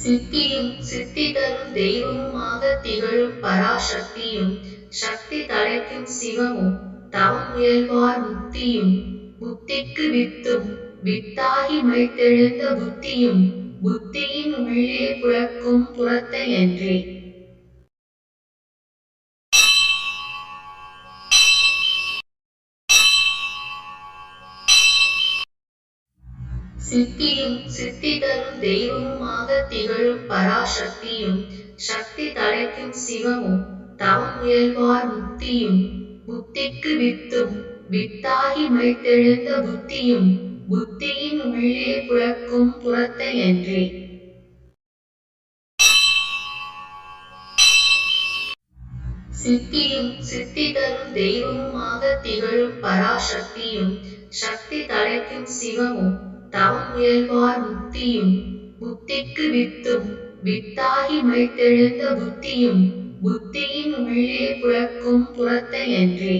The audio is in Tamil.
சித்தியும் சித்தி தரும் தெய்வமுமாக திகழும் பராசக்தியும் சக்தி தலைக்கும் சிவமும் தவம் முயல்வார் முக்தியும் புத்திக்கு வித்தும் வித்தாகி முளைத்தெழுந்த புத்தியும் புத்தியின் உள்ளே புறக்கும் புறத்தை புறத்தையன்றே. சித்தியும் சித்தி தரும் தெய்வமுமாக திகழும் பராசக்தியும் சக்தி தலைக்கும் சிவமும் தவம் முயல்வார் முக்தியும் புத்திக்கு வித்தும் வித்தாகி முளைத்தெழுந்த புத்தியும் புத்தியின் உள்ளே புறக்கும் புறத்தை என்றே சித்தியும் சித்தி தரும் தெய்வமுமாக திகழும் பராசக்தியும் சக்தி தலைக்கும் சிவமும் தவம் இயல்பார் புத்தியும் புத்திக்கு வித்தும் வித்தாகி முளைத்தெழுந்த புத்தியும் புத்தியின் உள்ளே புறக்கும் புறத்தை புறத்தையன்றே.